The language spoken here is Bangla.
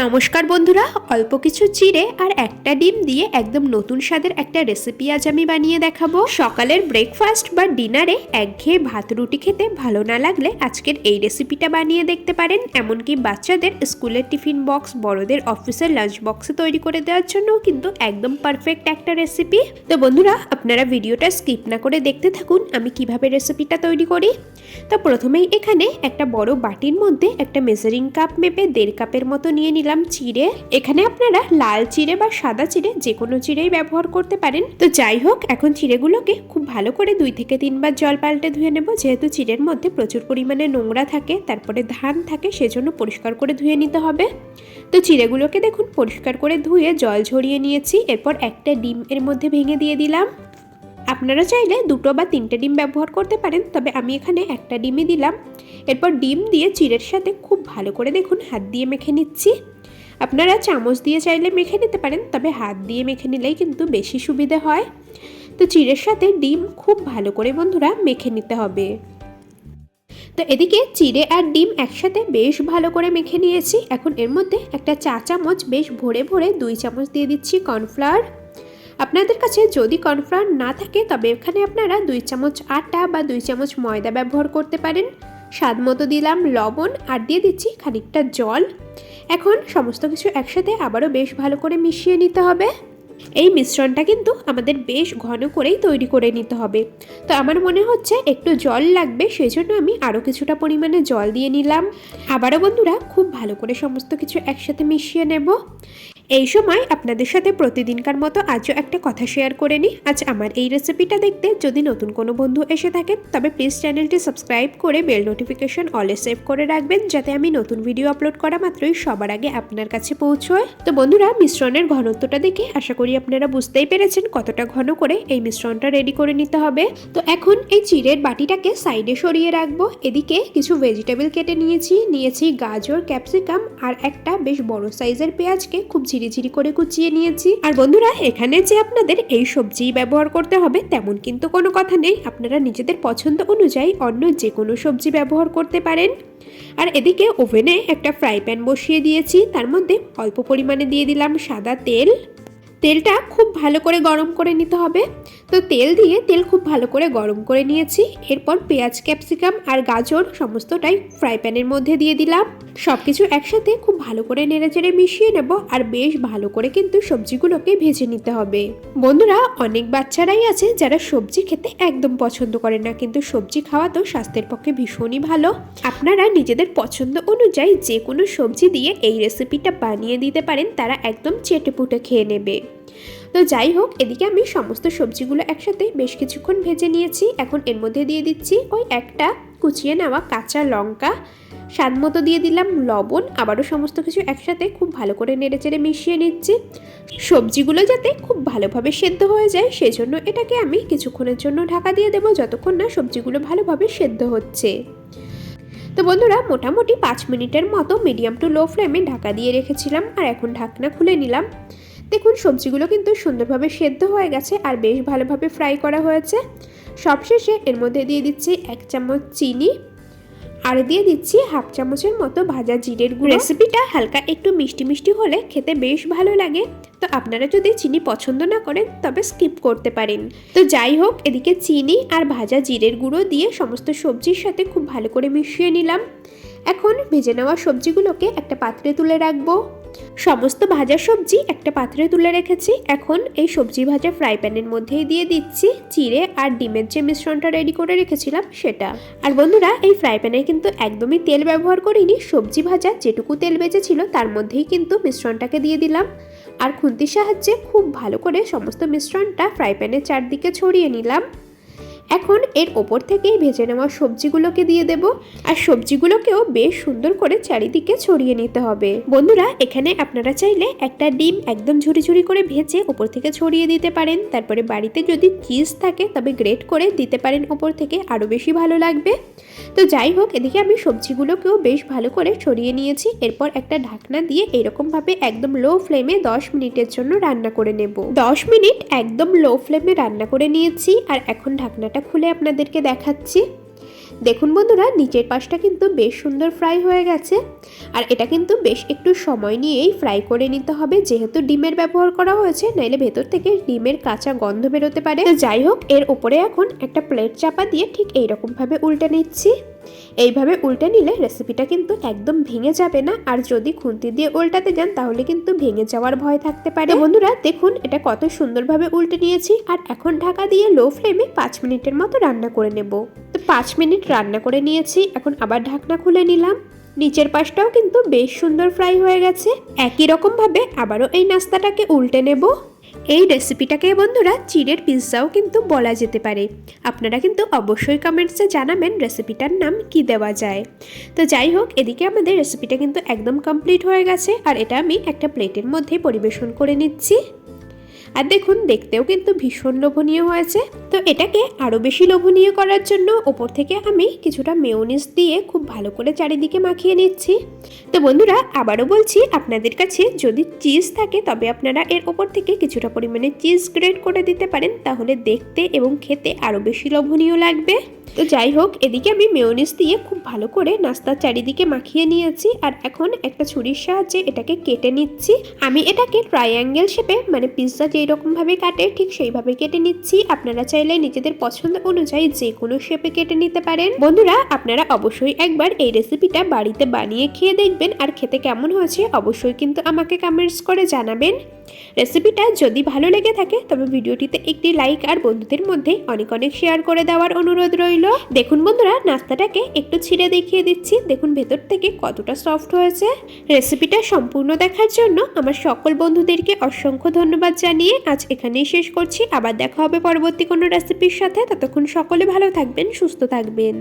নমস্কার বন্ধুরা, অল্প কিছু চিড়ে আর একটা ডিম দিয়ে একদম নতুন স্বাদের একটা রেসিপি আজ আমি বানিয়ে দেখাবো। সকালের ব্রেকফাস্ট বা ডিনারে একঘেয়ে ভাত রুটি খেতে ভালো না লাগলে আজকের এই রেসিপিটা বানিয়ে দেখতে পারেন। এমনকি বাচ্চাদের স্কুলের টিফিন বক্স, বড়দের অফিসের লাঞ্চ বক্সে তৈরি করে দেওয়ার জন্যও কিন্তু একদম পারফেক্ট একটা রেসিপি তো বন্ধুরা, আপনারা ভিডিওটা স্কিপ না করে দেখতে থাকুন, আমি কীভাবে রেসিপিটা তৈরি করি। তো প্রথমেই এখানে একটা বড় বাটির মধ্যে একটা মেজারিং কাপ মেপে দেড় কাপের মতো নিয়ে চিড়ে। এখানে আপনারা লাল চিড়ে বা সাদা চিড়ে যে কোনো চিড়েই ব্যবহার করতে পারেন। তো যাই হোক, এখন চিড়েগুলোকে খুব ভালো করে দুই থেকে তিনবার জল পাল্টে ধুয়ে নেব। যেহেতু চিড়ের মধ্যে প্রচুর পরিমাণে নোংরা থাকে, তারপরে ধান থাকে, সেজন্য পরিষ্কার করে ধুয়ে নিতে হবে। তো চিড়েগুলোকে দেখুন, পরিষ্কার করে ধুয়ে জল ঝরিয়ে নিয়েছি। এরপর একটা ডিম এর মধ্যে ভেঙে দিয়ে দিলাম। আপনারা চাইলে দুটো বা তিনটে ডিম ব্যবহার করতে পারেন, তবে আমি এখানে একটা ডিমই দিলাম। এরপর ডিম দিয়ে চিড়ের সাথে খুব ভালো করে দেখুন, হাত দিয়ে মেখে নিচ্ছি। আপনারা চামচ দিয়ে চাইলে মেখে নিতে পারেন, তবে হাত দিয়ে মেখে নিলেই কিন্তু বেশি সুবিধে হয়। তো চিড়ের সাথে ডিম খুব ভালো করে বন্ধুরা মেখে নিতে হবে। তো এদিকে চিড়ে আর ডিম একসাথে বেশ ভালো করে মেখে নিয়েছি। এখন এর মধ্যে একটা চা চামচ বেশ ভরে ভরে দুই চামচ দিয়ে দিচ্ছি কর্নফ্লাওয়ার। আপনাদের কাছে যদি কর্নফ্লাওয়ার না থাকে, তবে এখানে আপনারা দুই চামচ আটা বা দুই চামচ ময়দা ব্যবহার করতে পারেন। স্বাদ মতো দিলাম লবণ আর দিয়ে দিচ্ছি খানিকটা জল। এখন সমস্ত কিছু একসাথে আবারও বেশ ভালো করে মিশিয়ে নিতে হবে। এই মিশ্রণটা কিন্তু আমাদের বেশ ঘন করেই তৈরি করে নিতে হবে। তো আমার মনে হচ্ছে একটু জল লাগবে সেই জন্য আমি আরও কিছুটা পরিমাণে জল দিয়ে নিলাম। আবারও বন্ধুরা, খুব ভালো করে সমস্ত কিছু একসাথে মিশিয়ে নেব। এই সময় আপনাদের সাথে প্রতিদিনকার মতো আজও একটা কথা শেয়ার করে নিই। আজ আমার এই রেসিপিটা দেখতে যদি নতুন কোনো বন্ধু এসে থাকেন, তবে প্লিজ চ্যানেলটি সাবস্ক্রাইব করে বেল নোটিফিকেশন অলে সেভ করে রাখবেন, যাতে আমি নতুন ভিডিও আপলোড করা মাত্রই সবার আগে আপনার কাছে পৌঁছয়। তো বন্ধুরা, মিশ্রণের ঘনত্বটা দেখে আশা করি আপনারা বুঝতেই পেরেছেন কতটা ঘন করে এই মিশ্রণটা রেডি করে নিতে হবে। তো এখন এই চিড়ের বাটিটাকে সাইডে সরিয়ে রাখব। এদিকে কিছু ভেজিটেবল কেটে নিয়েছি। নিয়েছি গাজর ক্যাপসিকাম আর একটা বেশ বড় সাইজের পেঁয়াজকে খুব ঝিরিঝিরি করে কুচিয়ে নিয়েছি। আর বন্ধুরা, এখানে যে আপনাদের এই সবজি ব্যবহার করতে হবে, তেমন কিন্তু কোনো কথা নেই। আপনারা নিজেদের পছন্দ অনুযায়ী অন্য যে কোনো সবজি ব্যবহার করতে পারেন। আর এদিকে ওভেনে একটা ফ্রাই প্যান বসিয়ে দিয়েছি। তার মধ্যে অল্প পরিমাণে দিয়ে দিলাম সাদা তেল। তেলটা খুব ভালো করে গরম করে নিতে হবে। তো তেল দিয়ে তেল খুব ভালো করে গরম করে নিয়েছি। এরপর পেঁয়াজ, ক্যাপসিকাম আর গাজর সমস্তটাই ফ্রাই প্যানের মধ্যে দিয়ে দিলাম। সব কিছু একসাথে খুব ভালো করে নেড়েচেড়ে মিশিয়ে নেব আর বেশ ভালো করে কিন্তু সবজিগুলোকে ভেজে নিতে হবে। বন্ধুরা, অনেক বাচ্চারাই আছে যারা সবজি খেতে একদম পছন্দ করে না, কিন্তু সবজি খাওয়া তো স্বাস্থ্যের পক্ষে ভীষণই ভালো। আপনারা নিজেদের পছন্দ অনুযায়ী যে কোনো সবজি দিয়ে এই রেসিপিটা বানিয়ে দিতে পারেন, তারা একদম চেটে পুটে খেয়ে নেবে। তো যাই হোক, এদিকে আমি সমস্ত সবজিগুলো একসাথে বেশ কিছুক্ষণ ভেজে নিয়েছি। এখন এর মধ্যে দিয়ে দিচ্ছি ওই একটা কুচিয়ে নেওয়া কাঁচা লঙ্কা স্বাদ মতো দিয়ে দিলাম, লবণ, আবারও সমস্ত কিছু একসাথে খুব ভালো করে নেড়ে চেড়ে মিশিয়ে নিচ্ছি। সবজিগুলো যাতে খুব ভালোভাবে সেদ্ধ হয়ে যায়, সেজন্য এটাকে আমি কিছুক্ষণের জন্য ঢাকা দিয়ে দেবো যতক্ষণ না সবজিগুলো ভালোভাবে সেদ্ধ হচ্ছে। তো বন্ধুরা, মোটামুটি পাঁচ মিনিটের মতো মিডিয়াম টু লো ফ্লেমে ঢাকা দিয়ে রেখেছিলাম আর এখন ঢাকনা খুলে নিলাম। দেখুন, সবজিগুলো কিন্তু সুন্দরভাবে সেদ্ধ হয়ে গেছে আর বেশ ভালোভাবে ফ্রাই করা হয়েছে। সবশেষে এর মধ্যে দিয়ে দিচ্ছি এক চামচ চিনি আর দিয়ে দিচ্ছি হাফ চামচের মতো ভাজা জিরের গুঁড়ো। রেসিপিটা হালকা একটু মিষ্টি মিষ্টি হলে খেতে বেশ ভালো লাগে। তো আপনারা যদি চিনি পছন্দ না করেন, তবে স্কিপ করতে পারেন। তো যাই হোক, এদিকে চিনি আর ভাজা জিরের গুঁড়ো দিয়ে সমস্ত সবজির সাথে খুব ভালো করে মিশিয়ে নিলাম। এখন ভেজে নেওয়া সবজিগুলোকে একটা পাত্রে তুলে রাখব। সমস্ত ভাজা সবজি একটা পাত্রে তুলে রেখেছি। এখন এই সবজি ভাজা ফ্রাই প্যানের মধ্যেই দিয়ে দিচ্ছি। চিড়ে আর ডিমের যে মিশ্রণটা রেডি করে রেখেছিলাম সেটা। আর বন্ধুরা, এই ফ্রাই প্যানে কিন্তু একদমই তেল ব্যবহার করিনি। সবজি ভাজা যেটুকু তেল বেঁচেছিল, তার মধ্যেই কিন্তু মিশ্রণটাকে দিয়ে দিলাম। আর খুন্তির সাহায্যে খুব ভালো করে সমস্ত মিশ্রণটা ফ্রাই প্যানের চারদিকে ছড়িয়ে নিলাম। এখন এর ওপর থেকেই ভেজে নেওয়া সবজিগুলোকে দিয়ে দেব। আর সবজিগুলোকেও বেশ সুন্দর করে চারিদিকে ছড়িয়ে নিতে হবে। বন্ধুরা, এখানে আপনারা চাইলে একটা ডিম একদম ঝুড়ি ঝুড়ি করে ভেজে ওপর থেকে ছড়িয়ে দিতে পারেন। তারপরে বাড়িতে যদি চিজ থাকে, তবে গ্রেট করে দিতে পারেন ওপর থেকে, আরও বেশি ভালো লাগবে। তো যাই হোক, এদিকে আমি সবজিগুলোকেও বেশ ভালো করে ছড়িয়ে নিয়েছি। এরপর একটা ঢাকনা দিয়ে এরকমভাবে একদম লো ফ্লেমে দশ মিনিটের জন্য রান্না করে নেব। দশ মিনিট একদম লো ফ্লেমে রান্না করে নিয়েছি। আর এখন ঢাকনাটা খুলে আপনাদেরকে দেখাচ্ছি। দেখুন বন্ধুরা, নিচের পাশটা কিন্তু বেশ সুন্দর ফ্রাই হয়ে গেছে। আর এটা কিন্তু বেশ একটু সময় নিয়েই ফ্রাই করে নিতে হবে। যেহেতু ডিমের ব্যবহার করা হয়েছে, নাইলে ভেতর থেকে ডিমের কাঁচা গন্ধ বেরোতে পারে। যাই হোক, এর উপরে এখন একটা প্লেট চাপা দিয়ে ঠিক এইরকমভাবে উল্টে নিচ্ছি। এইভাবে উল্টে নিলে রেসিপিটা কিন্তু একদম ভেঙে যাবে না। আর যদি খুন্তি দিয়ে উল্টাতে যান, তাহলে কিন্তু ভেঙে যাওয়ার ভয় থাকতে পারে। বন্ধুরা, দেখুন এটা কত সুন্দরভাবে উল্টে নিয়েছি। আর এখন ঢাকা দিয়ে লো ফ্লেমে পাঁচ মিনিটের মতো রান্না করে নেব। তো পাঁচ মিনিট রান্না করে নিয়েছি। এখন আবার ঢাকনা খুলে নিলাম। নিচের পাশটাও কিন্তু বেশ সুন্দর ফ্রাই হয়ে গেছে। একই রকমভাবে আবারও এই নাস্তাটাকে উল্টে নেব। এই রেসিপিটাকে বন্ধুরা চিড়ের পিৎজাও কিন্তু বলা যেতে পারে। আপনারা কিন্তু অবশ্যই কমেন্টসে জানাবেন রেসিপিটার নাম কি দেওয়া যায়। তো যাই হোক, এদিকে আমাদের রেসিপিটা কিন্তু একদম কমপ্লিট হয়ে গেছে। আর এটা আমি একটা প্লেটের মধ্যে পরিবেশন করে নিচ্ছি। আর দেখুন, দেখতেও কিন্তু ভীষণ লোভনীয় হয়েছে। তো এটাকে আরও বেশি লোভনীয় করার জন্য ওপর থেকে আমি কিছুটা মেয়োনিস দিয়ে খুব ভালো করে চারিদিকে মাখিয়ে নিচ্ছি। তো বন্ধুরা, আবারও বলছি, আপনাদের কাছে যদি চিজ থাকে, তবে আপনারা এর ওপর থেকে কিছুটা পরিমাণে চিজ গ্রেড করে দিতে পারেন। তাহলে দেখতে এবং খেতে আরও বেশি লোভনীয় লাগবে। তো যাই হোক, এদিকে আমি মেয়োনিজ দিয়ে খুব ভালো করে নাস্তার চারিদিকে মাখিয়ে নিয়েছি আর এখন একটা ছুরির সাহায্যে এটাকে কেটে নিচ্ছি। আমি এটাকে ট্রায়াঙ্গেল শেপে মানে পিৎজা যেই রকমভাবে কাটে, ঠিক সেইভাবে কেটে নিচ্ছি। আপনারা চাইলে নিজেদের পছন্দ অনুযায়ী যে কোনো শেপে কেটে নিতে পারেন। বন্ধুরা, আপনারা অবশ্যই একবার এই রেসিপিটা বাড়িতে বানিয়ে খেয়ে দেখবেন আর খেতে কেমন হয়েছে অবশ্যই কিন্তু আমাকে কমেন্টস করে জানাবেন। রেসিপিটা যদি ভালো লেগে থাকে, তবে ভিডিওটিতে একটি লাইক আর বন্ধুদের মধ্যে অনেক অনেক শেয়ার করে দেওয়ার অনুরোধ রইল। দেখুন বন্ধুরা, নাস্তাটাকে একটু ছিঁড়ে দেখিয়ে দিচ্ছি। দেখুন, ভেতর থেকে কতটা সফট হয়েছে। রেসিপিটা সম্পূর্ণ দেখার জন্য আমার সকল বন্ধুদেরকে অসংখ্য ধন্যবাদ জানিয়ে আজ এখানেই শেষ করছি। আবার দেখা হবে পরবর্তী কোনো রেসিপির সাথে। ততক্ষণ সকলে ভালো থাকবেন, সুস্থ থাকবেন।